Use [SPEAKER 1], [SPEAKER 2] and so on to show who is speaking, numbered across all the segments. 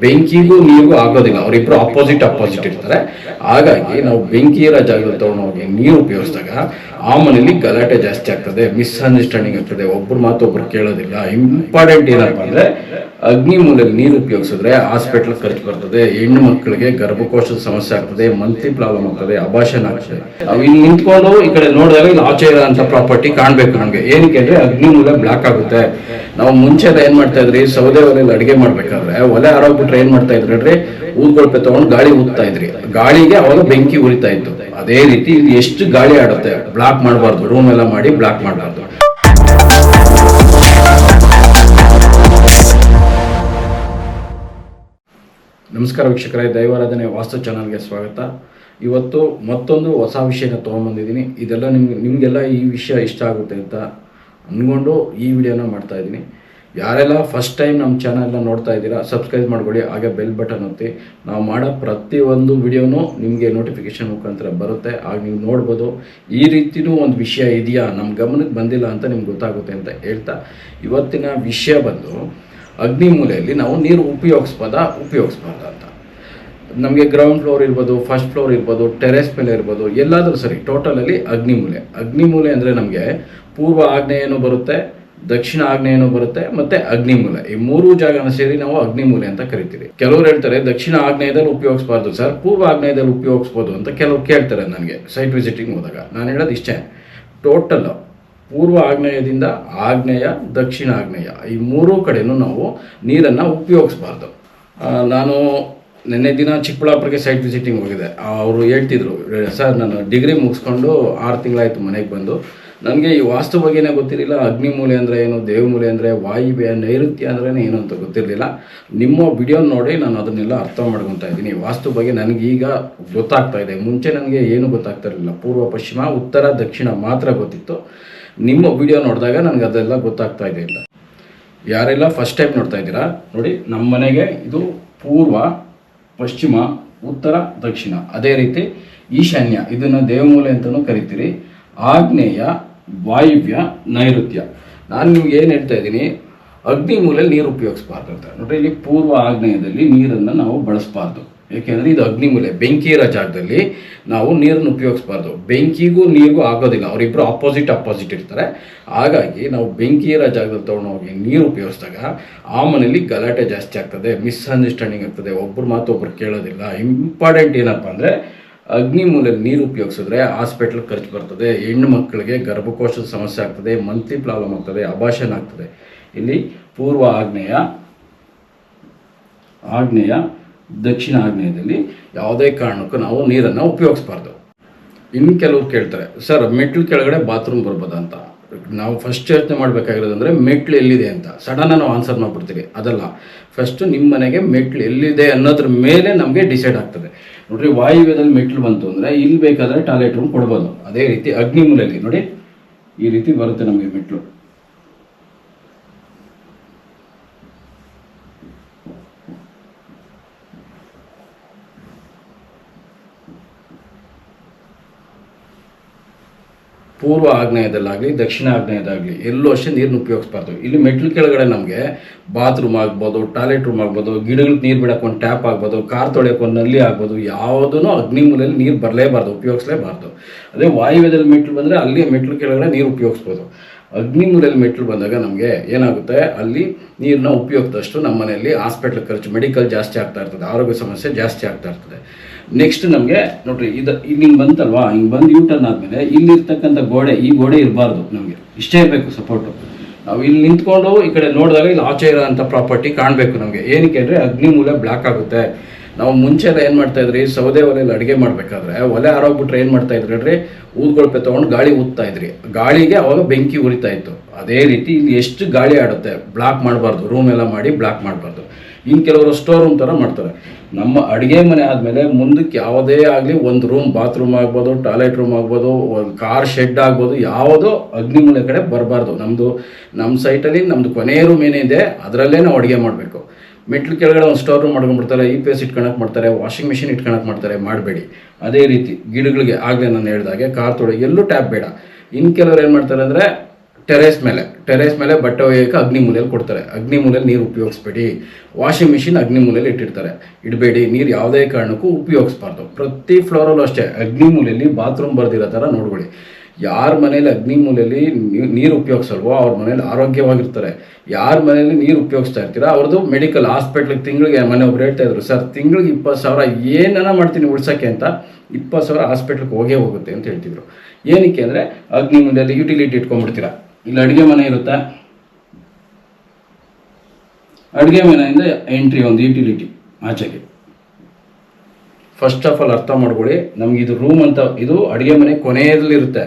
[SPEAKER 1] ಬೆಂಕಿಗೂ ನೀರಿಗೂ ಆಗೋದಿಲ್ಲ. ಅವರಿಬ್ರು ಅಪೋಸಿಟ್ ಅಪೋಸಿಟ್ ಇರ್ತಾರೆ. ಹಾಗಾಗಿ ನಾವು ಬೆಂಕಿ ಇರೋ ಜಾಗದಲ್ಲಿ ತಗೊಂಡೋಗಿ ನೀರು ಉಪಯೋಗಿಸಿದಾಗ ಆ ಮನೇಲಿ ಗಲಾಟೆ ಜಾಸ್ತಿ ಆಗ್ತದೆ ಮಿಸ್ಅಂಡರ್ಸ್ಟ್ಯಾಂಡಿಂಗ್ ಆಗ್ತದೆ. ಒಬ್ರು ಮಾತು ಒಬ್ರು ಕೇಳೋದಿಲ್ಲ. ಇಂಪಾರ್ಟೆಂಟ್ ಏನಪ್ಪ ಅಂದ್ರೆ ಅಗ್ನಿ ಮೂಲಲ್ಲಿ ನೀರು ಉಪಯೋಗಿಸಿದ್ರೆ ಹಾಸ್ಪಿಟಲ್ ಖರ್ಚು ಬರ್ತದೆ, ಹೆಣ್ಣು ಮಕ್ಕಳಿಗೆ ಗರ್ಭಕೋಶದ ಸಮಸ್ಯೆ ಆಗ್ತದೆ ಮಂತ್ಲಿ ಪ್ರಾಬ್ಲಮ್ ಆಗ್ತದೆ ಅಭಾಷಣ ಆಗ್ತದೆ. ನಾವು ಇಲ್ಲಿ ನಿಂತ್ಕೊಂಡು ಈ ಕಡೆ ನೋಡಿದಾಗ ಇಲ್ಲಿ ಆಚೆ ಇರೋ ಅಂತ ಪ್ರಾಪರ್ಟಿ ಕಾಣ್ಬೇಕು ನಮ್ಗೆ. ಏನಕ್ಕೆ ಅಂದ್ರೆ ಅಗ್ನಿ ಮೂಲ ಬ್ಲಾಕ್ ಆಗುತ್ತೆ. ನಾವು ಮುಂಚೆ ಏನ್ ಮಾಡ್ತಾ ಇದ್ರಿ, ಸೌದೆ ಒಲೆಯಲ್ಲಿ ಅಡಿಗೆ ಮಾಡ್ಬೇಕಾದ್ರೆ, ಒಲೆ ಆರೋಗ್ಬಿಟ್ರೆ ಏನ್ ಮಾಡ್ತಾ ಇದ್ರಿ ಊದ್ಕೊಳ್ಪೆ ತಗೊಂಡು ಗಾಳಿ ಊದ್ತಾ ಇದ್ರಿ. ಗಾಳಿಗೆ ಅವಾಗ ಬೆಂಕಿ ಉರಿತಾ ಇತ್ತು. ಅದೇ ರೀತಿ ಇಲ್ಲಿ ಎಷ್ಟು ಗಾಳಿ ಆಡುತ್ತೆ ಬ್ಲಾಕ್ ಮಾಡಬಾರ್ದು ರೂಮ್ ಎಲ್ಲ ಮಾಡಿ ಬ್ಲಾಕ್ ಮಾಡಬಾರ್ದು. ನಮಸ್ಕಾರ ವೀಕ್ಷಕರೇ, ದೈವಾರಾಧನೆ ವಾಸ್ತು ಚಾನಲ್ಗೆ ಸ್ವಾಗತ. ಇವತ್ತು ಮತ್ತೊಂದು ಹೊಸ ವಿಷಯನ ತೊಗೊಂಬಂದಿದ್ದೀನಿ. ಇದೆಲ್ಲ ನಿಮ್ಗೆ, ನಿಮಗೆಲ್ಲ ಈ ವಿಷಯ ಇಷ್ಟ ಆಗುತ್ತೆ ಅಂತ ಅಂದ್ಕೊಂಡು ಈ ವಿಡಿಯೋನ ಮಾಡ್ತಾ ಇದ್ದೀನಿ. ಯಾರೆಲ್ಲ ಫಸ್ಟ್ ಟೈಮ್ ನಮ್ಮ ಚಾನಲ್ನ ನೋಡ್ತಾ ಇದ್ದೀರಾ ಸಬ್ಸ್ಕ್ರೈಬ್ ಮಾಡ್ಕೊಳ್ಳಿ, ಹಾಗೆ ಬೆಲ್ ಬಟನ್ ಒತ್ತಿ. ನಾವು ಮಾಡೋ ಪ್ರತಿಯೊಂದು ವಿಡಿಯೋನೂ ನಿಮಗೆ ನೋಟಿಫಿಕೇಶನ್ ಮುಖಾಂತರ ಬರುತ್ತೆ. ಆಗ ನೀವು ನೋಡ್ಬೋದು, ಈ ರೀತಿನೂ ಒಂದು ವಿಷಯ ಇದೆಯಾ? ನಮ್ಮ ಗಮನಕ್ಕೆ ಬಂದಿಲ್ಲ ಅಂತ ನಿಮ್ಗೆ ಗೊತ್ತಾಗುತ್ತೆ ಅಂತ ಹೇಳ್ತಾ. ಇವತ್ತಿನ ವಿಷಯ ಬಂದು ಅಗ್ನಿಮೂಲೆಯಲ್ಲಿ ನಾವು ನೀರು ಉಪಯೋಗಿಸ್ಬೋದಾ? ಉಪಯೋಗಿಸ್ಬಾರ್ದು ಅಂತ. ನಮಗೆ ಗ್ರೌಂಡ್ ಫ್ಲೋರ್ ಇರ್ಬೋದು ಫಸ್ಟ್ ಫ್ಲೋರ್ ಇರ್ಬೋದು ಟೆರೆಸ್ ಮೇಲೆ ಇರ್ಬೋದು, ಎಲ್ಲಾದರೂ ಸರಿ ಟೋಟಲಲ್ಲಿ ಅಗ್ನಿ ಮೂಲೆ ಅಂದರೆ ನಮಗೆ ಪೂರ್ವ ಆಗ್ನೇಯನೂ ಬರುತ್ತೆ, ದಕ್ಷಿಣ ಆಗ್ನೇಯನೂ ಬರುತ್ತೆ, ಮತ್ತೆ ಅಗ್ನಿಮೂಲೆ. ಈ ಮೂರು ಜಾಗನ ಸೇರಿ ನಾವು ಅಗ್ನಿ ಮೂಲೆ ಅಂತ ಕರಿತೀವಿ. ಕೆಲವರು ಹೇಳ್ತಾರೆ, ದಕ್ಷಿಣ ಆಗ್ನೇಯದಲ್ಲಿ ಉಪಯೋಗಿಸ್ಬಾರ್ದು. ಸರ್, ಪೂರ್ವ ಆಗ್ನೇಯದಲ್ಲಿ ಉಪಯೋಗಿಸ್ಬೋದು ಅಂತ ಕೆಲವರು ಕೇಳ್ತಾರೆ ನನಗೆ ಸೈಟ್ ವಿಸಿಟಿಂಗ್ ಹೋದಾಗ. ನಾನು ಹೇಳೋದು ಇಷ್ಟೇ. ಟೋಟಲ್ ಪೂರ್ವ ಆಗ್ನೇಯದಿಂದ ಆಗ್ನೇಯ, ದಕ್ಷಿಣ ಆಗ್ನೇಯ ಈ ಮೂರೂ ಕಡೆಯೂ ನಾವು ನೀರನ್ನು ಉಪಯೋಗಿಸ್ಬಾರ್ದು. ನಾನು ನಿನ್ನೆ ದಿನ ಚಿಕ್ಕಬಳ್ಳಾಪುರಕ್ಕೆ ಸೈಟ್ ವಿಸಿಟಿಂಗ್ ಹೋಗಿದೆ ಅವರು ಹೇಳ್ತಿದ್ರು, ಸರ್, ನಾನು ಡಿಗ್ರಿ ಮುಗಿಸ್ಕೊಂಡು ಆರು ತಿಂಗಳಾಯಿತು ಮನೆಗೆ ಬಂದು. ನನಗೆ ಈ ವಾಸ್ತು ಬಗ್ಗೆನೇ ಗೊತ್ತಿರಲಿಲ್ಲ. ಅಗ್ನಿಮೂಲೆ ಅಂದರೆ ಏನು, ದೇವಮೂಲೆ ಅಂದರೆ ವಾಯುವ್ಯ, ನೈಋತ್ಯ ಅಂದ್ರೆ ಏನು ಅಂತ ಗೊತ್ತಿರಲಿಲ್ಲ. ನಿಮ್ಮ ವಿಡಿಯೋ ನೋಡಿ ನಾನು ಅದನ್ನೆಲ್ಲ ಅರ್ಥ ಮಾಡ್ಕೊತಾ ಇದ್ದೀನಿ. ವಾಸ್ತು ಬಗ್ಗೆ ನನಗೀಗ ಗೊತ್ತಾಗ್ತಾ ಇದೆ. ಮುಂಚೆ ನನಗೆ ಏನು ಗೊತ್ತಾಗ್ತಾ ಇರಲಿಲ್ಲ. ಪೂರ್ವ, ಪಶ್ಚಿಮ, ಉತ್ತರ, ದಕ್ಷಿಣ ಮಾತ್ರ ಗೊತ್ತಿತ್ತು. ನಿಮ್ಮ ವಿಡಿಯೋ ನೋಡಿದಾಗ ನನಗೆ ಅದೆಲ್ಲ ಗೊತ್ತಾಗ್ತಾ ಇದೆ ಇಲ್ಲ ಯಾರೆಲ್ಲ ಫಸ್ಟ್ ಟೈಮ್ ನೋಡ್ತಾ ಇದ್ದೀರಾ, ನೋಡಿ ನಮ್ಮ ಮನೆಗೆ ಇದು ಪೂರ್ವ, ಪಶ್ಚಿಮ, ಉತ್ತರ, ದಕ್ಷಿಣ. ಅದೇ ರೀತಿ ಈಶಾನ್ಯ, ಇದನ್ನು ದೇವಮೂಲೆ ಅಂತಲೂ ಕರಿತೀರಿ. ಆಗ್ನೇಯ, ವಾಯುವ್ಯ, ನೈಋತ್ಯ. ನಾನು ನಿಮ್ಗೆ ಏನು ಹೇಳ್ತಾ ಇದ್ದೀನಿ ಅಗ್ನಿ ಮೂಲೆಯಲ್ಲಿ ನೀರು ಉಪಯೋಗಿಸ್ಬಾರ್ದು ಅಂತ. ನೋಡ್ರಿ ಇಲ್ಲಿ ಪೂರ್ವ ಆಗ್ನೇಯದಲ್ಲಿ ನೀರನ್ನು ನಾವು ಬಳಸಬಾರ್ದು. ಯಾಕೆಂದ್ರೆ ಇದು ಅಗ್ನಿಮೂಲೆ ಬೆಂಕಿ ಇರೋ ಜಾಗದಲ್ಲಿ ನಾವು ನೀರನ್ನು ಉಪಯೋಗಿಸ್ಬಾರ್ದು. ಬೆಂಕಿಗೂ ನೀರಿಗೂ ಆಗೋದಿಲ್ಲ. ಅವರಿಬ್ಬರು ಅಪೋಸಿಟ್ ಅಪೋಸಿಟ್ ಇರ್ತಾರೆ. ಹಾಗಾಗಿ ನಾವು ಬೆಂಕಿ ಇರೋ ಜಾಗದಲ್ಲಿ ತೊಗೊಂಡೋಗಿ ನೀರು ಉಪಯೋಗಿಸಿದಾಗ ಆ ಮನೇಲಿ ಗಲಾಟೆ ಜಾಸ್ತಿ ಆಗ್ತದೆ ಮಿಸ್ಅಂಡರ್ಸ್ಟ್ಯಾಂಡಿಂಗ್ ಆಗ್ತದೆ. ಒಬ್ಬರು ಮಾತು ಒಬ್ಬರು ಕೇಳೋದಿಲ್ಲ. ಇಂಪಾರ್ಟೆಂಟ್ ಏನಪ್ಪ ಅಂದರೆ ಅಗ್ನಿ ಮೂಲಲ್ಲಿ ನೀರು ಉಪಯೋಗಿಸಿದ್ರೆ ಹಾಸ್ಪಿಟ್ಲ್ ಖರ್ಚು ಬರ್ತದೆ. ಹೆಣ್ಣು ಮಕ್ಕಳಿಗೆ ಗರ್ಭಕೋಶದ ಸಮಸ್ಯೆ ಆಗ್ತದೆ ಮಂತ್ಲಿ ಪ್ರಾಬ್ಲಮ್ ಆಗ್ತದೆ ಅಭಾಷಣ ಆಗ್ತದೆ. ಇಲ್ಲಿ ಪೂರ್ವ ಆಗ್ನೇಯ ಆಗ್ನೇಯ ದಕ್ಷಿಣ ಆಗ್ನೇಯದಲ್ಲಿ ಯಾವುದೇ ಕಾರಣಕ್ಕೂ ನಾವು ನೀರನ್ನು ಉಪಯೋಗಿಸ್ಬಾರ್ದು. ಇನ್ನು ಕೆಲವ್ರು ಕೇಳ್ತಾರೆ, ಸರ್ ಮೆಟ್ಲು ಕೆಳಗಡೆ ಬಾತ್ರೂಮ್ ಬರ್ಬೋದಾ ಅಂತ? ನಾವು ಫಸ್ಟ್ ಯೋಚನೆ ಮಾಡಬೇಕಾಗಿರೋದಂದ್ರೆ ಮೆಟ್ಲು ಎಲ್ಲಿದೆ ಅಂತ. ಸಡನ್ ನಾವು ಆನ್ಸರ್ ಮಾಡಿಬಿಡ್ತೀವಿ. ಅದಲ್ಲ ಫಸ್ಟ್ ನಿಮ್ಮ ಮನೆಗೆ ಮೆಟ್ಲು ಎಲ್ಲಿದೆ ಅನ್ನೋದ್ರ ಮೇಲೆ ನಮಗೆ ಡಿಸೈಡ್ ಆಗ್ತದೆ. ನೋಡಿರಿ, ವಾಯುವ್ಯದಲ್ಲಿ ಮೆಟ್ಲು ಬಂತು ಅಂದರೆ, ಇಲ್ಲಿ ಬೇಕಾದರೆ ಟಾಯ್ಲೆಟ್ ರೂಮ್ ಕೊಡ್ಬೋದು. ಅದೇ ರೀತಿ ಅಗ್ನಿ ಮೂಲೆಯಲ್ಲಿ ನೋಡಿ, ಈ ರೀತಿ ಬರುತ್ತೆ ನಮಗೆ ಮೆಟ್ಲು ಪೂರ್ವ ಆಗ್ನೇಯದಲ್ಲಾಗಲಿ, ದಕ್ಷಿಣ ಆಗ್ನೇಯದಾಗಲಿ, ಎಲ್ಲೂ ಅಷ್ಟೇ ನೀರನ್ನ ಉಪಯೋಗಿಸ್ಬಾರ್ದು. ಇಲ್ಲಿ ಮೆಟ್ಲು ಕೆಳಗಡೆ ನಮಗೆ ಬಾತ್ರೂಮ್ ಆಗ್ಬೋದು, ಟಾಯ್ಲೆಟ್ ರೂಮ್ ಆಗ್ಬೋದು, ಗಿಡಗಳಿಗೆ ನೀರು ಬಿಡಕ್ಕೆ ಒಂದು ಟ್ಯಾಪ್ ಆಗ್ಬೋದು, ಕಾರ್ ತೊಳೆಯೋಕೆ ಒಂದು ನಲ್ಲಿ ಆಗ್ಬೋದು ಯಾವುದೂ ಅಗ್ನಿಮೂಲೆಯಲ್ಲಿ ನೀರು ಬರಲೇಬಾರ್ದು, ಉಪಯೋಗಿಸಲೇಬಾರ್ದು. ಅದೇ ವಾಯುವ್ಯದಲ್ಲಿ ಮೆಟ್ಲು ಬಂದರೆ ಅಲ್ಲಿ ಮೆಟ್ಲು ಕೆಳಗಡೆ ನೀರು ಉಪಯೋಗಿಸ್ಬೋದು. ಅಗ್ನಿಮೂಲೆಯಲ್ಲಿ ಮೆಟ್ಲು ಬಂದಾಗ ನಮಗೆ ಏನಾಗುತ್ತೆ? ಅಲ್ಲಿ ನೀರನ್ನ ಉಪಯೋಗಿಸಿದಷ್ಟು ನಮ್ಮ ಮನೆಯಲ್ಲಿ ಹಾಸ್ಪಿಟ್ಲ್ ಖರ್ಚು, ಮೆಡಿಕಲ್ ಜಾಸ್ತಿ ಆಗ್ತಾ ಇರ್ತದೆ, ಆರೋಗ್ಯ ಸಮಸ್ಯೆ ಜಾಸ್ತಿ ಆಗ್ತಾ ಇರ್ತದೆ. ನೆಕ್ಸ್ಟ್ ನಮಗೆ, ನೋಡ್ರಿ, ಇದು ಇಲ್ಲಿ ಬಂತಲ್ವಾ? ಹಿಂಗೆ ಬಂದು ಯೂ ಟರ್ನ್ ಆದಮೇಲೆ ಇಲ್ಲಿರ್ತಕ್ಕಂಥ ಗೋಡೆ, ಈ ಗೋಡೆ ಇರಬಾರ್ದು ನಮಗೆ. ಇಷ್ಟೇ ಇರಬೇಕು ಸಪೋರ್ಟು ನಾವು ಇಲ್ಲಿ ನಿಂತ್ಕೊಂಡು ಈ ಕಡೆ ನೋಡಿದಾಗ ಇಲ್ಲಿ ಆಚೆ ಇರೋಂಥ ಪ್ರಾಪರ್ಟಿ ಕಾಣಬೇಕು ನಮಗೆ. ಏನಕ್ಕೆ ಅಂದರೆ ಅಗ್ನಿಮೂಲೆ ಬ್ಲ್ಯಾಕ್ ಆಗುತ್ತೆ. ನಾವು ಮುಂಚೆ ಎಲ್ಲ ಏನು ಮಾಡ್ತಾ ಇದ್ರಿ? ಸೌದೆ ಒಲೆಯಲ್ಲಿ ಅಡುಗೆ ಮಾಡಬೇಕಾದ್ರೆ ಒಲೆ ಆರೋಗ್ಬಿಟ್ರೆ ಏನು ಮಾಡ್ತಾ ಇದ್ರಿ ಹೇಳ್ರಿ? ಊದ್ಕೊಳ್ಪೆ ತೊಗೊಂಡು ಗಾಳಿ ಊದ್ತಾ ಇದ್ರಿ. ಗಾಳಿಗೆ ಅವಾಗ ಬೆಂಕಿ ಉರಿತಾ ಇತ್ತು. ಅದೇ ರೀತಿ ಇಲ್ಲಿ ಎಷ್ಟು ಗಾಳಿ ಆಡುತ್ತೆ? ಬ್ಲಾಕ್ ಮಾಡಬಾರ್ದು. ರೂಮ್ ಎಲ್ಲ ಮಾಡಿ ಬ್ಲಾಕ್ ಮಾಡಬಾರ್ದು. ಇನ್ನು ಕೆಲವರು ಸ್ಟೋರ್ ರೂಮ್ ಥರ ಮಾಡ್ತಾರೆ. ನಮ್ಮ ಅಡುಗೆ ಮನೆ ಆದಮೇಲೆ ಮುಂದಕ್ಕೆ ಯಾವುದೇ ಆಗಲಿ ಒಂದು ರೂಮ್ ಬಾತ್ರೂಮ್ ಆಗ್ಬೋದು ಟಾಯ್ಲೆಟ್ ರೂಮ್ ಆಗ್ಬೋದು, ಒಂದು ಕಾರ್ ಶೆಡ್ ಆಗ್ಬೋದು, ಯಾವುದೋ ಅಗ್ನಿಮೂಲೆ ಕಡೆ ಬರಬಾರ್ದು. ನಮ್ಮದು ನಮ್ಮ ಸೈಟಲ್ಲಿ ನಮ್ಮದು ಕೊನೆಯ ರೂಮ್ ಏನಿದೆ ಅದರಲ್ಲೇ ನಾವು ಅಡುಗೆ ಮಾಡಬೇಕು. ಮೆಟ್ಲು ಕೆಳಗಡೆ ಒಂದು ಸ್ಟೋರ್ ರೂಮ್ ಮಾಡ್ಕೊಂಡ್ಬಿಡ್ತಾರೆ ಇ ಪಿ ಎಸ್ ಇಟ್ಕೊಳಕ್ಕೆ ಮಾಡ್ತಾರೆ ವಾಷಿಂಗ್ ಮಿಷಿನ್ ಇಟ್ಕೊಳಕ್ಕೆ ಮಾಡ್ತಾರೆ, ಮಾಡಬೇಡಿ. ಅದೇ ರೀತಿ ಗಿಡಗಳಿಗೆ ಆಗಲೇ ನಾನು ಹೇಳ್ದಾಗೆ ಕಾರ್ ತೊಳೆ ಎಲ್ಲೂ ಟ್ಯಾಪ್ ಬೇಡ. ಇನ್ನು ಕೆಲವರು ಏನು ಮಾಡ್ತಾರೆ ಅಂದರೆ ಟೆರೇಸ್ ಮೇಲೆ ಟೆರೇಸ್ ಮೇಲೆ ಬಟ್ಟೆ ಒಯ್ಯೋಕೆ ಅಗ್ನಿ ಮೂಲೆಯಲ್ಲಿ ಕೊಡ್ತಾರೆ. ಅಗ್ನಿ ಮೂಲೆಯಲ್ಲಿ ನೀರು ಉಪಯೋಗಿಸ್ಬೇಡಿ. ವಾಷಿಂಗ್ ಮಿಷಿನ್ ಅಗ್ನಿ ಮೂಲೆಯಲ್ಲಿ ಇಟ್ಟಿರ್ತಾರೆ. ಇಡಬೇಡಿ, ನೀರು ಯಾವುದೇ ಕಾರಣಕ್ಕೂ ಉಪಯೋಗಿಸ್ಬಾರ್ದು. ಪ್ರತಿ ಫ್ಲೋರಲ್ಲೂ ಅಷ್ಟೇ, ಅಗ್ನಿ ಮೂಲೆಯಲ್ಲಿ ಬಾತ್ರೂಮ್ ಬರ್ದಿರೋ ಥರ ನೋಡ್ಕೊಳ್ಳಿ ಯಾರ ಮನೇಲಿ ಅಗ್ನಿ ಮೂಲೆಯಲ್ಲಿ ನೀರು ಉಪಯೋಗಿಸಲ್ವೋ ಅವ್ರ ಮನೇಲಿ ಆರೋಗ್ಯವಾಗಿರ್ತಾರೆ. ಯಾರ ಮನೇಲಿ ನೀರು ಉಪಯೋಗಿಸ್ತಾ ಇರ್ತೀರಾ, ಅವ್ರದ್ದು ಮೆಡಿಕಲ್ ಹಾಸ್ಪಿಟ್ಲಿಗೆ ತಿಂಗಳಿಗೆ, ಮನೆ ಒಬ್ರು ಹೇಳ್ತಾ ಇದ್ರು, ಸರ್, ತಿಂಗಳಿಗೆ ಇಪ್ಪತ್ತು ಸಾವಿರ ಏನನ್ನ ಮಾಡ್ತೀನಿ ಉಳ್ಸೋಕ್ಕೆ ಅಂತ ಇಪ್ಪತ್ತು ಸಾವಿರ ಹಾಸ್ಪಿಟ್ಲಿಗೆ ಹೋಗೇ ಹೋಗುತ್ತೆ ಅಂತ ಹೇಳ್ತಿದ್ರು. ಏನಕ್ಕೆ ಅಂದರೆ, ಅಗ್ನಿ ಮೂಲೆಯಲ್ಲಿ ಯುಟಿಲಿಟಿ ಇಟ್ಕೊಂಡ್ಬಿಡ್ತೀರಾ. ಇಲ್ಲಿ ಅಡುಗೆ ಮನೆ ಇರುತ್ತೆ? ಅಡುಗೆ ಮನೆಯಿಂದ ಎಂಟ್ರಿ ಒಂದು ಯುಟಿಲಿಟಿ ಆಚೆಗೆ. ಫಸ್ಟ್ ಆಫ್ ಆಲ್ ಅರ್ಥ ಮಾಡ್ಕೊಳ್ಳಿ, ನಮ್ಗೆ ಇದು ರೂಮ್ ಅಂತ, ಇದು ಅಡುಗೆ ಮನೆ ಕೊನೆಯಲ್ಲಿರುತ್ತೆ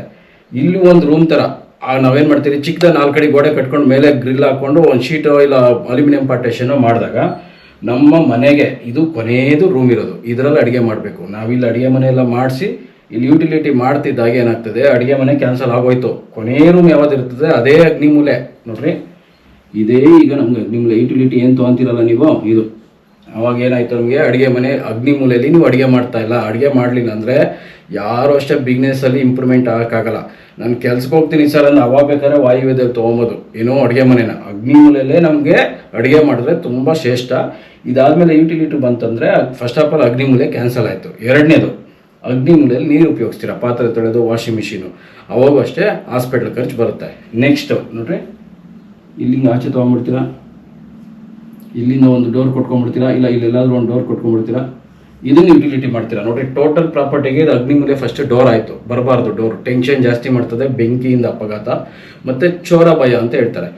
[SPEAKER 1] ಇಲ್ಲಿ ಒಂದು ರೂಮ್ ಥರ ನಾವೇನು ಮಾಡ್ತೀವಿ ಚಿಕ್ಕದ ನಾಲ್ಕು ಗೋಡೆ ಕಟ್ಕೊಂಡು ಮೇಲೆ ಗ್ರಿಲ್ ಹಾಕೊಂಡು ಒಂದು ಶೀಟೋ ಇಲ್ಲ ಅಲ್ಯೂಮಿನಿಯಂ ಪಾರ್ಟೇಷನೋ ಮಾಡಿದಾಗ, ನಮ್ಮ ಮನೆಗೆ ಇದು ಕೊನೆಯದು ರೂಮ್ ಇರೋದು. ಇದರಲ್ಲಿ ಅಡುಗೆ ಮಾಡಬೇಕು. ನಾವಿಲ್ಲಿ ಅಡುಗೆ ಮನೆ ಎಲ್ಲ ಮಾಡಿಸಿ ಇಲ್ಲಿ ಯುಟಿಲಿಟಿ ಮಾಡ್ತಿದ್ದಾಗ ಏನಾಗ್ತದೆ? ಅಡುಗೆ ಮನೆ ಕ್ಯಾನ್ಸಲ್ ಆಗೋಯ್ತು. ಕೊನೆಯ ರೂಮ್ ಯಾವ್ದಿರ್ತದೆ ಅದೇ ಅಗ್ನಿಮೂಲೆ. ನೋಡ್ರಿ. ಇದೇ ಈಗ ನಮ್ಗೆ ಅಗ್ನಿಮೂಲೆ. ಯುಟಿಲಿಟಿ ಏನು ತೊಗೊಂತಿರಲ್ಲ ನೀವು? ಇದು. ಅವಾಗ ಏನಾಯ್ತು ನಮಗೆ? ಅಡುಗೆ ಮನೆ ಅಗ್ನಿ ಮೂಲೆಯಲ್ಲಿ ನೀವು ಅಡುಗೆ ಮಾಡ್ತಾ ಇಲ್ಲ. ಅಡುಗೆ ಮಾಡಲಿಲ್ಲ ಅಂದರೆ ಯಾರು ಅಷ್ಟೇ ಬಿಸ್ನೆಸ್ಸಲ್ಲಿ ಇಂಪ್ರೂವ್ಮೆಂಟ್ ಆಗೋಕ್ಕಾಗಲ್ಲ. ನಾನು ಕೆಲ್ಸಕ್ಕೆ ಹೋಗ್ತೀನಿ ಸರ್ ಅಂದ್ರೆ ಅವಾಗ ಬೇಕಾದ್ರೆ ವಾಯುವ್ಯದಲ್ಲಿ ತೊಗೊಂಬೋದು. ಏನೋ ಅಡುಗೆ ಮನೆನ. ಅಗ್ನಿ ಮೂಲೆಯಲ್ಲೇ ನಮಗೆ ಅಡುಗೆ ಮಾಡಿದ್ರೆ ತುಂಬ ಶ್ರೇಷ್ಠ. ಇದಾದಮೇಲೆ ಯುಟಿಲಿಟಿ ಬಂತಂದರೆ ಫಸ್ಟ್ ಆಫ್ ಆಲ್ ಅಗ್ನಿ ಮೂಲೆ ಕ್ಯಾನ್ಸಲ್ ಆಯಿತು. ಎರಡನೇದು. ಅಗ್ನಿ ಮೂಲೆಯಲ್ಲಿ ನೀರು ಉಪಯೋಗಿಸ್ತೀರಾ? ಪಾತ್ರೆ ತೊಳೆದು ವಾಷಿಂಗ್ ಮಿಷಿನು ಅವಾಗೂ ಅಷ್ಟೇ ಹಾಸ್ಪಿಟ್ಲ್ ಖರ್ಚು ಬರುತ್ತೆ. ನೆಕ್ಸ್ಟ್ ನೋಡ್ರಿ. ಇಲ್ಲಿಂದ ಆಚೆ ತೊಗೊಂಡ್ಬಿಡ್ತೀರಾ? ಇಲ್ಲಿಂದ ಒಂದು ಡೋರ್ ಕೊಟ್ಕೊಂಡ್ಬಿಡ್ತೀರಾ? ಇಲ್ಲ, ಇಲ್ಲೆಲ್ಲಾದ್ರೂ ಒಂದು ಡೋರ್ ಕೊಟ್ಕೊಂಡ್ಬಿಡ್ತೀರಾ? ಇದನ್ನ ಯುಟಿಲಿಟಿ ಮಾಡ್ತೀರಾ? ನೋಡ್ರಿ ಟೋಟಲ್ ಪ್ರಾಪರ್ಟಿಗೆ ಇದು ಅಗ್ನಿ ಮೂಲೆ ಫಸ್ಟ್ ಡೋರ್ ಆಯಿತು. ಬರಬಾರ್ದು ಡೋರ್ ಟೆನ್ಷನ್ ಜಾಸ್ತಿ ಮಾಡ್ತದೆ, ಬೆಂಕಿಯಿಂದ ಅಪಘಾತ, ಮತ್ತೆ ಚೋರ ಭಯ ಅಂತ ಹೇಳ್ತಾರೆ.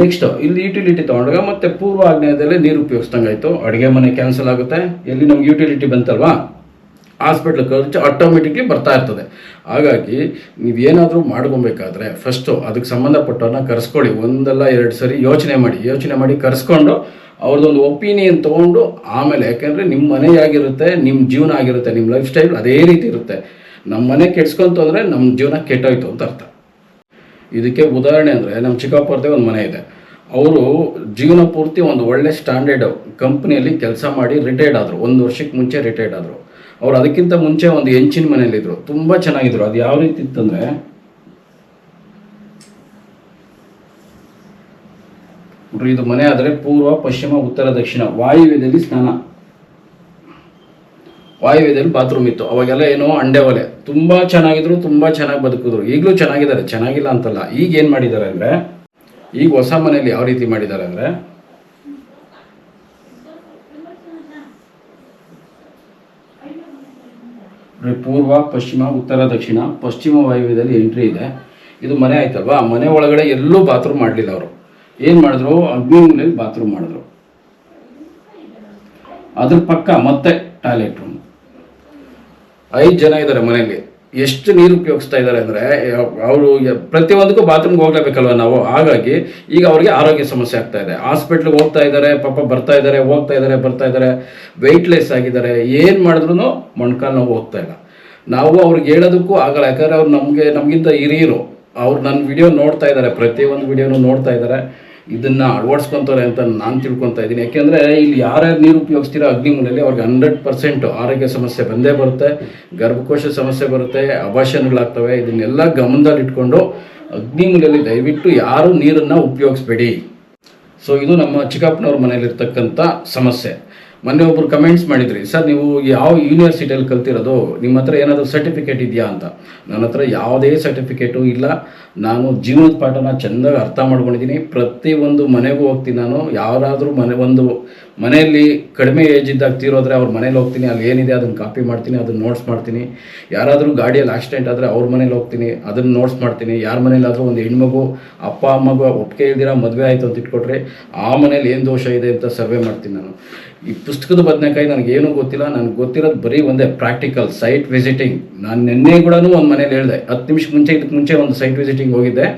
[SPEAKER 1] ನೆಕ್ಸ್ಟ್ ಇಲ್ಲಿ ಯುಟಿಲಿಟಿ ತಗೊಂಡಾಗ ಮತ್ತೆ ಪೂರ್ವ ಆಗ್ನೇಯದಲ್ಲಿ ನೀರು ಉಪಯೋಗಿಸ್ದಂಗೆ ಆಯಿತು ಅಡುಗೆ ಮನೆ ಕ್ಯಾನ್ಸಲ್ ಆಗುತ್ತೆ. ಎಲ್ಲಿ ನಮ್ಗೆ ಯುಟಿಲಿಟಿ ಬಂತಲ್ವಾ? ಹಾಸ್ಪಿಟ್ಲ್ ಖರ್ಚು ಆಟೋಮೆಟಿಕ್ಲಿ ಬರ್ತಾ ಇರ್ತದೆ. ಹಾಗಾಗಿ ನೀವೇನಾದರೂ ಮಾಡ್ಕೊಬೇಕಾದ್ರೆ ಫಸ್ಟು ಅದಕ್ಕೆ ಸಂಬಂಧಪಟ್ಟವ್ರನ್ನ ಕರೆಸ್ಕೊಳ್ಳಿ. ಒಂದಲ್ಲ ಎರಡು ಸರಿ ಯೋಚನೆ ಮಾಡಿ. ಯೋಚನೆ ಮಾಡಿ ಕರೆಸ್ಕೊಂಡು ಅವ್ರದ್ದೊಂದು ಒಪಿನಿಯನ್ ತೊಗೊಂಡು ಆಮೇಲೆ ಯಾಕೆಂದರೆ ನಿಮ್ಮ ಮನೆ ಆಗಿರುತ್ತೆ ನಿಮ್ಮ ಜೀವನ ಆಗಿರುತ್ತೆ ನಿಮ್ಮ ಲೈಫ್ ಸ್ಟೈಲ್ ಅದೇ ರೀತಿ ಇರುತ್ತೆ. ನಮ್ಮ ಮನೆ ಕೆಡ್ಸ್ಕೊಂತು ಅಂದರೆ ನಮ್ಮ ಜೀವನ ಕೆಟ್ಟೋಯ್ತು ಅಂತ ಅರ್ಥ. ಇದಕ್ಕೆ ಉದಾಹರಣೆ ಅಂದರೆ ನಮ್ಮ ಚಿಕ್ಕಪ್ಪರದೇ ಒಂದು ಮನೆ ಇದೆ. ಅವರು ಜೀವನ ಪೂರ್ತಿ ಒಂದು ಒಳ್ಳೆ ಸ್ಟ್ಯಾಂಡರ್ಡ್ ಕಂಪ್ನಿಯಲ್ಲಿ ಕೆಲಸ ಮಾಡಿ ರಿಟೈರ್ಡ್ ಆದರು. ಒಂದು ವರ್ಷಕ್ಕೆ ಮುಂಚೆ ರಿಟೈರ್ಡ್ ಆದರು. ಅವ್ರು ಅದಕ್ಕಿಂತ ಮುಂಚೆ ಒಂದು ಹೆಂಚಿನ ಮನೇಲಿದ್ರು ತುಂಬ ಚೆನ್ನಾಗಿದ್ರು. ಅದು ಯಾವ ರೀತಿ ಇತ್ತಂದರೆ ಇದು ಮನೆ ಆದರೆ ಪೂರ್ವ, ಪಶ್ಚಿಮ, ಉತ್ತರ, ದಕ್ಷಿಣ. ವಾಯುವ್ಯದಲ್ಲಿ ಸ್ನಾನ. ವಾಯುವ್ಯದಲ್ಲಿ ಬಾತ್ರೂಮ್ ಇತ್ತು. ಅವಾಗೆಲ್ಲ ಏನೋ, ಅಂಡೆ ಒಲೆ. ತುಂಬ ಚೆನ್ನಾಗಿದ್ರು, ತುಂಬ ಚೆನ್ನಾಗಿ ಬದುಕಿದ್ರು. ಈಗಲೂ ಚೆನ್ನಾಗಿದ್ದಾರೆ. ಚೆನ್ನಾಗಿಲ್ಲ ಅಂತಲ್ಲ. ಈಗ ಏನು ಮಾಡಿದ್ದಾರೆ ಅಂದರೆ, ಈಗ ಹೊಸ ಮನೆಯಲ್ಲಿ ಯಾವ ರೀತಿ ಮಾಡಿದ್ದಾರೆ ಅಂದರೆ ಪೂರ್ವ, ಪಶ್ಚಿಮ, ಉತ್ತರ, ದಕ್ಷಿಣ, ಪಶ್ಚಿಮ ವಾಯುವ್ಯದಲ್ಲಿ ಎಂಟ್ರಿ ಇದೆ. ಇದು ಮನೆ ಆಯ್ತಲ್ವಾ? ಮನೆ ಒಳಗಡೆ ಎಲ್ಲೂ ಬಾತ್ರೂಮ್ ಮಾಡಲಿಲ್ಲ ಅವರು. ಏನು ಮಾಡಿದ್ರು? ಅಗ್ನಿ ಮೂಲೆಯಲ್ಲಿ ಬಾತ್ರೂಮ್ ಮಾಡಿದ್ರು. ಅದ್ರ ಪಕ್ಕ ಮತ್ತೆ ಟಾಯ್ಲೆಟ್ ರೂಮ್ ಐದು ಜನ ಇದ್ದಾರೆ ಮನೆಯಲ್ಲಿ. ಎಷ್ಟು ನೀರು ಉಪಯೋಗಿಸ್ತಾ ಇದ್ದಾರೆ ಅಂದರೆ ಅವರು ಪ್ರತಿಯೊಂದಕ್ಕೂ ಬಾತ್ರೂಮ್ಗೆ ಹೋಗ್ಲೇಬೇಕಲ್ವ ನಾವು? ಹಾಗಾಗಿ ಈಗ ಅವ್ರಿಗೆ ಆರೋಗ್ಯ ಸಮಸ್ಯೆ ಆಗ್ತಾ ಇದೆ. ಹಾಸ್ಪಿಟ್ಲಿಗೆ ಹೋಗ್ತಾ ಇದ್ದಾರೆ, ಪಾಪ ಬರ್ತಾ ಇದ್ದಾರೆ, ಹೋಗ್ತಾ ಇದ್ದಾರೆ, ಬರ್ತಾ ಇದ್ದಾರೆ ವೆಯ್ಟ್ಲೆಸ್ ಆಗಿದ್ದಾರೆ. ಏನು ಮಾಡಿದ್ರು ಮೊಣ್ಕಾಲು ನೋವು ಹೋಗ್ತಾ ಇಲ್ಲ. ನಾವು ಅವ್ರಿಗೆ ಹೇಳೋದಕ್ಕೂ ಆಗಲ್ಲ. ಯಾಕಂದರೆ ಅವ್ರು ನಮಗೆ, ನಮಗಿಂತ ಹಿರಿಯರು. ಅವ್ರು ನನ್ನ ವಿಡಿಯೋ ನೋಡ್ತಾ ಇದ್ದಾರೆ, ಪ್ರತಿಯೊಂದು ವಿಡಿಯೋನು ನೋಡ್ತಾ ಇದ್ದಾರೆ. ಇದನ್ನ ಅಳವಡಿಸ್ಕೊಂತಾರೆ ಅಂತ ನಾನು ತಿಳ್ಕೊತಾ ಇದ್ದೀನಿ ಯಾಕೆಂದರೆ ಇಲ್ಲಿ ಯಾರ್ಯಾರು ನೀರು ಉಪಯೋಗಿಸ್ತೀರೋ ಅಗ್ನಿಮೂಲೆಯಲ್ಲಿ ಅವ್ರಿಗೆ ಹಂಡ್ರೆಡ್ ಪರ್ಸೆಂಟ್ ಆರೋಗ್ಯ ಸಮಸ್ಯೆ ಬಂದೇ ಬರುತ್ತೆ, ಗರ್ಭಕೋಶ ಸಮಸ್ಯೆ ಬರುತ್ತೆ ಅಭಾಷಣಗಳಾಗ್ತವೆ ಇದನ್ನೆಲ್ಲ ಗಮನದಲ್ಲಿ ಇಟ್ಕೊಂಡು ಅಗ್ನಿಮೂಲೆಯಲ್ಲಿ ದಯವಿಟ್ಟು ಯಾರು ನೀರನ್ನು ಉಪಯೋಗಿಸ್ಬೇಡಿ. ಸೊ ಇದು ನಮ್ಮ ಚಿಕ್ಕಪ್ಪನವ್ರ ಮನೇಲಿರ್ತಕ್ಕಂಥ ಸಮಸ್ಯೆ. ಮೊನ್ನೆ ಒಬ್ರು ಕಮೆಂಟ್ಸ್ ಮಾಡಿದ್ರಿ, ಸರ್, ನೀವು ಯಾವ ಯೂನಿವರ್ಸಿಟಿಯಲ್ಲಿ ಕಲ್ತಿರೋದು? ನಿಮ್ಮ ಹತ್ರ ಏನಾದರೂ ಸರ್ಟಿಫಿಕೇಟ್ ಇದೆಯಾ ಅಂತ? ನನ್ನ ಹತ್ರ ಯಾವುದೇ ಸರ್ಟಿಫಿಕೇಟು ಇಲ್ಲ. ನಾನು ಜೀವನದ ಪಾಠನ ಚೆಂದಾಗಿ ಅರ್ಥ ಮಾಡ್ಕೊಂಡಿದ್ದೀನಿ ಪ್ರತಿಯೊಂದು ಮನೆಗೂ ಹೋಗ್ತೀನಿ ನಾನು. ಯಾರಾದರೂ ಮನೆ, ಒಂದು ಮನೆಯಲ್ಲಿ ಕಡಿಮೆ ಏಜ್ ಇದ್ದಾಗ ತೀರೋದ್ರೆ ಅವ್ರ ಮನೇಲಿ ಹೋಗ್ತೀನಿ, ಅಲ್ಲಿ ಏನಿದೆ ಅದನ್ನು ಕಾಪಿ ಮಾಡ್ತೀನಿ ಅದನ್ನು ನೋಟ್ಸ್ ಮಾಡ್ತೀನಿ. ಯಾರಾದರೂ ಗಾಡಿಯಲ್ಲಿ ಆಕ್ಸಿಡೆಂಟ್ ಆದರೆ ಅವ್ರ ಮನೇಲಿ ಹೋಗ್ತೀನಿ ಅದನ್ನು ನೋಟ್ಸ್ ಮಾಡ್ತೀನಿ. ಯಾರ ಮನೇಲಾದರೂ ಒಂದು ಹೆಣ್ಮಗು, ಅಪ್ಪ, ಅಮ್ಮಗೂ ಒಪ್ಪಿಗೆ ಇಲ್ದಿರ ಮದುವೆ ಆಯಿತು ಅಂತ ಇಟ್ಕೊಟ್ರೆ ಆ ಮನೇಲಿ ಏನು ದೋಷ ಇದೆ ಅಂತ ಸರ್ವೆ ಮಾಡ್ತೀನಿ ನಾನು. ಈ ಪುಸ್ತಕದ ಬದನೆಕಾಯಿ ನನಗೇನು ಗೊತ್ತಿಲ್ಲ. ನನಗೆ ಗೊತ್ತಿರೋದು ಬರೀ ಒಂದೇ ಪ್ರಾಕ್ಟಿಕಲ್ ಸೈಟ್ ವಿಸಿಟಿಂಗ್ ನಾನು ನಿನ್ನೆ ಕೂಡ ಒಂದು ಮನೇಲಿ ಹೇಳಿದೆ, ಹತ್ತು ನಿಮಿಷ ಮುಂಚೆ ಇದಕ್ಕೆ ಮುಂಚೆ ಒಂದು ಸೈಟ್ ವಿಸಿಟಿಂಗ್ ಹೋಗಿದ್ದೆ.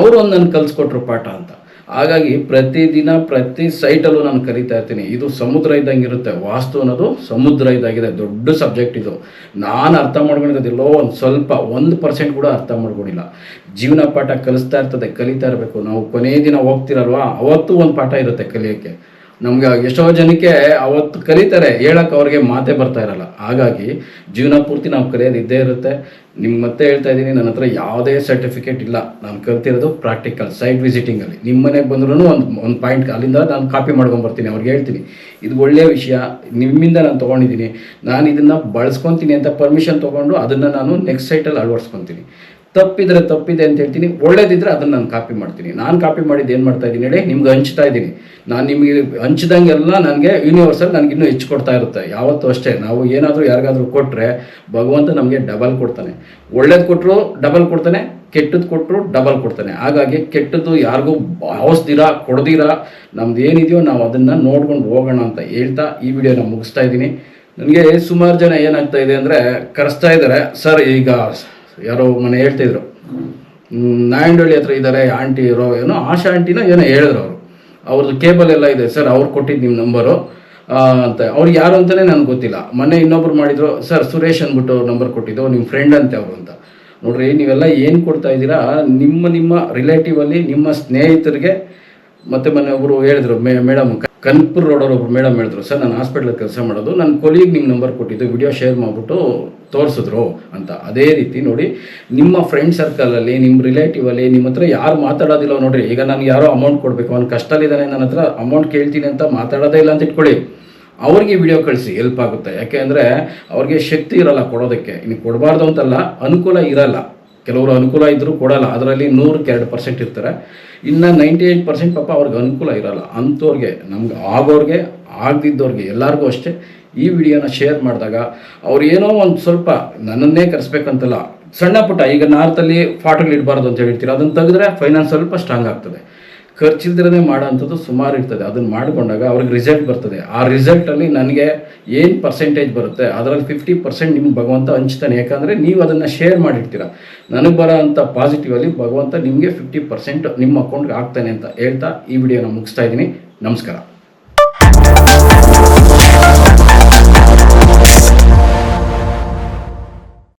[SPEAKER 1] ಅವರು ಒಂದು ನನಗೆ ಕಲಿಸ್ಕೊಟ್ರು ಪಾಠ ಅಂತ. ಹಾಗಾಗಿ ಪ್ರತಿದಿನ ಪ್ರತಿ ಸೈಟಲ್ಲೂ ನಾನು ಕರಿತಾ ಇರ್ತೀನಿ. ಇದು ಸಮುದ್ರ ಇದ್ದಂಗೆ ಇರುತ್ತೆ. ವಾಸ್ತು ಅನ್ನೋದು ಸಮುದ್ರ ಇದ್ದಾಗಿದೆ ದೊಡ್ಡ ಸಬ್ಜೆಕ್ಟ್ ಇದು. ನಾನು ಅರ್ಥ ಮಾಡ್ಕೊಂಡಿರೋದಿಲ್ಲೋ ಒಂದು ಸ್ವಲ್ಪ ಒಂದು ಪರ್ಸೆಂಟ್ ಕೂಡ ಅರ್ಥ ಮಾಡ್ಕೊಂಡಿಲ್ಲ. ಜೀವನ ಪಾಠ ಕಲಿಸ್ತಾ ಇರ್ತದೆ, ಕಲಿತಾ ಇರಬೇಕು. ನಾವು ಕೊನೆಯ ದಿನ ಹೋಗ್ತಿರಲ್ವಾ? ಅವತ್ತು ಒಂದು ಪಾಠ ಇರುತ್ತೆ ಕಲಿಯೋಕ್ಕೆ. ನಮ್ಗೆ ಎಷ್ಟೋ ಜನಕ್ಕೆ ಅವತ್ತು ಕರೀತಾರೆ ಹೇಳಕ್ಕೆ ಅವ್ರಿಗೆ ಮಾತೇ ಬರ್ತಾ ಇರಲ್ಲ. ಹಾಗಾಗಿ ಜೀವನ ಪೂರ್ತಿ ನಾವು ಕಲಿಯೋದು ಇದ್ದೇ ಇರುತ್ತೆ. ನಿಮ್ಗೆ ಮತ್ತೆ ಹೇಳ್ತಾ ಇದ್ದೀನಿ, ನನ್ನ ಹತ್ರ ಯಾವುದೇ ಸರ್ಟಿಫಿಕೇಟ್ ಇಲ್ಲ. ನಾನು ಕಲ್ತಿರೋದು ಪ್ರಾಕ್ಟಿಕಲ್ ಸೈಟ್ ವಿಸಿಟಿಂಗಲ್ಲಿ ನಿಮ್ಮ ಮನೆಗೆ ಬಂದ್ರೂ ಒಂದು ಒಂದು ಪಾಯಿಂಟ್ ಅಲ್ಲಿಂದ ನಾನು ಕಾಪಿ ಮಾಡ್ಕೊಂಬರ್ತೀನಿ ಅವ್ರಿಗೆ ಹೇಳ್ತೀನಿ. ಇದು ಒಳ್ಳೆಯ ವಿಷಯ. ನಿಮ್ಮಿಂದ ನಾನು ತೊಗೊಂಡಿದ್ದೀನಿ. ನಾನು ಇದನ್ನು ಬಳಸ್ಕೊತೀನಿ ಅಂತ ಪರ್ಮಿಷನ್ ತೊಗೊಂಡು ಅದನ್ನು ನಾನು ನೆಕ್ಸ್ಟ್ ಸೈಟಲ್ಲಿ ಅಳವಡಿಸ್ಕೊತೀನಿ. ತಪ್ಪಿದ್ರೆ ತಪ್ಪಿದೆ ಅಂತ ಹೇಳ್ತೀನಿ. ಒಳ್ಳೇದಿದ್ರೆ ಅದನ್ನು ನಾನು ಕಾಪಿ ಮಾಡ್ತೀನಿ. ನಾನು ಕಾಪಿ ಮಾಡಿದ್ದು ಏನು ಮಾಡ್ತಾ ಇದ್ದೀನಿ ಹೇಳಿ, ನಿಮ್ಗೆ ಹಂಚ್ತಾ ಇದ್ದೀನಿ. ನಾನು ನಿಮಗೆ ಹಂಚಿದಂಗೆಲ್ಲ ನನಗೆ ಯೂನಿವರ್ಸಲ್ ನನಗೆ ಇನ್ನೂ ಹೆಚ್ಚು ಕೊಡ್ತಾ ಇರುತ್ತೆ. ಯಾವತ್ತೂ ಅಷ್ಟೇ. ನಾವು ಏನಾದರೂ ಯಾರಿಗಾದರೂ ಕೊಟ್ಟರೆ ಭಗವಂತ ನಮಗೆ ಡಬಲ್ ಕೊಡ್ತಾನೆ. ಒಳ್ಳೇದು ಕೊಟ್ಟರು ಡಬಲ್ ಕೊಡ್ತಾನೆ ಕೆಟ್ಟದ್ದು ಕೊಟ್ಟರು ಡಬಲ್ ಕೊಡ್ತಾನೆ. ಹಾಗಾಗಿ ಕೆಟ್ಟದ್ದು ಯಾರಿಗೂ ಭಾವಿಸ್ದಿರಾ ಕೊಡ್ದಿರಾ, ನಮ್ದು ಏನಿದೆಯೋ ನಾವು ಅದನ್ನು ನೋಡ್ಕೊಂಡು ಹೋಗೋಣ ಅಂತ ಹೇಳ್ತಾ ಈ ವಿಡಿಯೋನ ಮುಗಿಸ್ತಾ ಇದ್ದೀನಿ. ನನಗೆ ಸುಮಾರು ಜನ ಏನಾಗ್ತಾ ಇದೆ ಅಂದರೆ ಕರೆಸ್ತಾ ಇದ್ದಾರೆ. ಸರ್, ಈಗ ಯಾರೋ ಮನೆ ಹೇಳ್ತಿದ್ರು. ನಾಯಂಡಳ್ಳಿ ಹತ್ರ ಇದ್ದಾರೆ ಆಂಟಿ ಇರೋ ಏನೋ, ಆಶಾ ಆಂಟಿನೋ ಏನೋ ಹೇಳಿದ್ರು ಅವರು. ಅವ್ರದ್ದು ಕೇಬಲ್ ಎಲ್ಲ ಇದೆ, ಸರ್, ಅವ್ರು ಕೊಟ್ಟಿದ್ದು ನಿಮ್ಮ ನಂಬರು. ಅಂತ. ಅವ್ರು ಯಾರು ಅಂತಲೇ ನನಗೆ ಗೊತ್ತಿಲ್ಲ. ಮೊನ್ನೆ ಇನ್ನೊಬ್ರು ಮಾಡಿದ್ರು, ಸರ್, ಸುರೇಶ್ ಅಂದ್ಬಿಟ್ಟು ನಂಬರ್ ಕೊಟ್ಟಿದ್ದು ನಿಮ್ಮ ಫ್ರೆಂಡ್ ಅಂತೆ ಅವರು ಅಂತ. ನೋಡ್ರಿ, ನೀವೆಲ್ಲ ಏನು ಕೊಡ್ತಾ ಇದ್ದೀರಾ? ನಿಮ್ಮ ನಿಮ್ಮ ರಿಲೇಟಿವ್ ಅಲ್ಲಿ ನಿಮ್ಮ ಸ್ನೇಹಿತರಿಗೆ ಮತ್ತೆ ಮೊನ್ನೆ ಒಬ್ಬರು ಹೇಳಿದ್ರು, ಮೇ, ಮೇಡಮ್ ಕನ್ಪುರ್ ರೋಡವ್ರು ಒಬ್ಬರು ಮೇಡಮ್ ಹೇಳಿದ್ರು, ಸರ್, ನಾನು ಹಾಸ್ಪಿಟ್ಲಲ್ಲಿ ಕೆಲಸ ಮಾಡೋದು, ನನ್ನ ಕೊಲೀಗ್ ನಿಮ್ಮ ನಂಬರ್ ಕೊಟ್ಟಿದ್ದು, ವಿಡಿಯೋ ಶೇರ್ ಮಾಡಿಬಿಟ್ಟು ತೋರಿಸಿದ್ರು ಅಂತ. ಅದೇ ರೀತಿ ನೋಡಿ, ನಿಮ್ಮ ಫ್ರೆಂಡ್ ಸರ್ಕಲಲ್ಲಿ, ನಿಮ್ಮ ರಿಲೇಟಿವಲ್ಲಿ ನಿಮ್ಮ ಹತ್ರ ಯಾರು ಮಾತಾಡೋದಿಲ್ಲ ನೋಡಿರಿ. ಈಗ ನನಗೆ ಯಾರೋ ಅಮೌಂಟ್ ಕೊಡಬೇಕು, ಅವ್ನು ಕಷ್ಟಲ್ಲಿದ್ದಾನೆ ನನ್ನ ಹತ್ರ ಅಮೌಂಟ್ ಕೇಳ್ತೀನಿ ಅಂತ ಮಾತಾಡೋದೇ ಇಲ್ಲ ಅಂತ ಇಟ್ಕೊಳ್ಳಿ. ಅವ್ರಿಗೆ ವಿಡಿಯೋ ಕಳಿಸಿ, ಹೆಲ್ಪ್ ಆಗುತ್ತೆ. ಯಾಕೆ ಅಂದರೆ, ಅವ್ರಿಗೆ ಶಕ್ತಿ ಇರಲ್ಲ ಕೊಡೋದಕ್ಕೆ. ಇನ್ನು ಕೊಡಬಾರ್ದು ಅಂತಲ್ಲ, ಅನುಕೂಲ ಇರಲ್ಲ. ಕೆಲವರು ಅನುಕೂಲ ಇದ್ದರೂ ಕೊಡಲ್ಲ. ಅದರಲ್ಲಿ ನೂರಕ್ಕೆ ಎರಡು ಪರ್ಸೆಂಟ್ ಇರ್ತಾರೆ. ಇನ್ನು ನೈಂಟಿ ಏಯ್ಟ್ ಪರ್ಸೆಂಟ್ ಪಾಪ ಅವ್ರಿಗೆ ಅನುಕೂಲ ಇರಲ್ಲ. ಅಂಥವ್ರಿಗೆ, ನಮ್ಗೆ ಆಗೋರಿಗೆ, ಆಗದಿದ್ದವ್ರಿಗೆ ಎಲ್ಲರಿಗೂ ಅಷ್ಟೇ ಈ ವಿಡಿಯೋನ ಶೇರ್ ಮಾಡಿದಾಗ ಅವ್ರು ಏನೋ ಒಂದು ಸ್ವಲ್ಪ ನನ್ನನ್ನೇ ಕರೆಸ್ಬೇಕಂತಲ್ಲ. ಸಣ್ಣ ಪುಟ್ಟ, ಈಗ ನಾರ್ತಲ್ಲಿ ಫಾಟೋಗಳು ಇಡಬಾರ್ದು ಅಂತ ಹೇಳ್ತೀರಾ, ಅದನ್ನು ತೆಗೆದ್ರೆ ಫೈನಾನ್ಸ್ ಸ್ವಲ್ಪ ಸ್ಟ್ರಾಂಗ್ ಆಗ್ತದೆ. ಖರ್ಚಿಲ್ದಿರದೇ ಮಾಡೋಂಥದ್ದು ಸುಮಾರು ಇರ್ತದೆ. ಅದನ್ನು ಮಾಡಿಕೊಂಡಾಗ ಅವ್ರಿಗೆ ರಿಸಲ್ಟ್ ಬರ್ತದೆ. ಆ ರಿಸಲ್ಟಲ್ಲಿ ನನಗೆ ಏನು ಪರ್ಸೆಂಟೇಜ್ ಬರುತ್ತೆ? ಅದರಲ್ಲಿ ಫಿಫ್ಟಿ ಪರ್ಸೆಂಟ್ ನಿಮ್ಗೆ ಭಗವಂತ ಹಂಚ್ತಾನೆ. ಯಾಕಂದರೆ ನೀವು ಅದನ್ನು ಶೇರ್ ಮಾಡಿರ್ತೀರ. ನನಗೆ ಬರೋ ಅಂಥ ಪಾಸಿಟಿವಲ್ಲಿ ಭಗವಂತ ನಿಮಗೆ ಫಿಫ್ಟಿ ಪರ್ಸೆಂಟ್ ನಿಮ್ಮ ಅಕೌಂಟ್ಗೆ ಆಗ್ತಾನೆ ಅಂತ ಹೇಳ್ತಾ ಈ ವಿಡಿಯೋನ ಮುಗಿಸ್ತಾ ಇದ್ದೀನಿ. ನಮಸ್ಕಾರ.